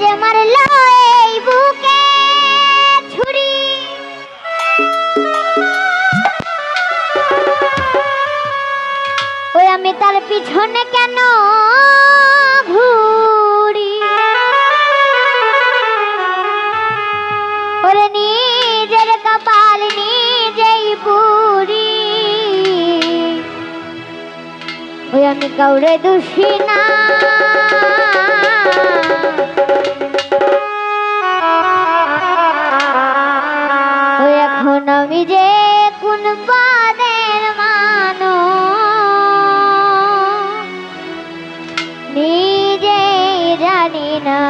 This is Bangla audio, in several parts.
যে মারল এই বুকে ছুরি। ওরে নিজের নিজেই পুরি। ওই আমি কাউরে দোষী না। আমি যে কোন পদের মানো নিজে জানি না।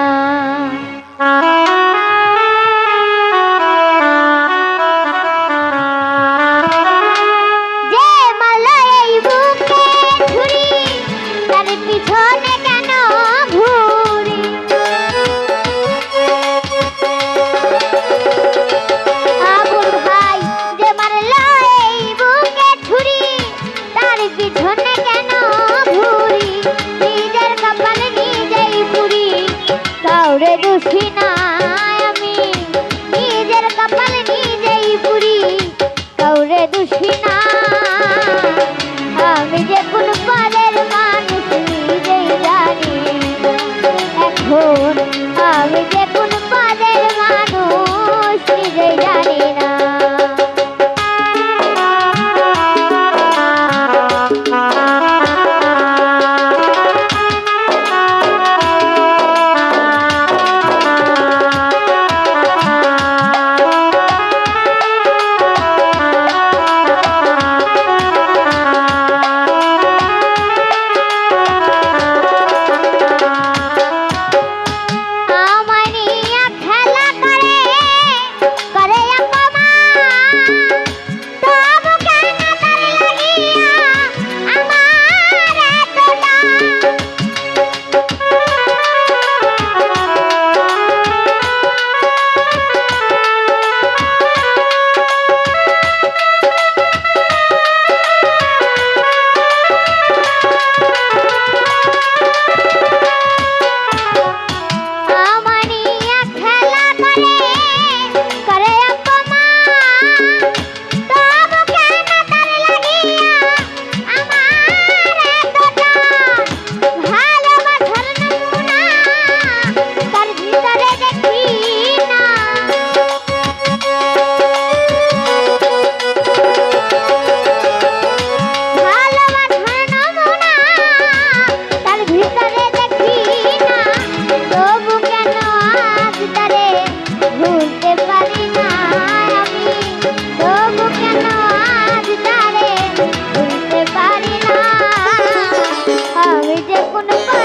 Pangit ako ng pangit.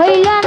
可以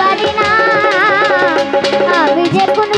পারি না। আমি যে কোনো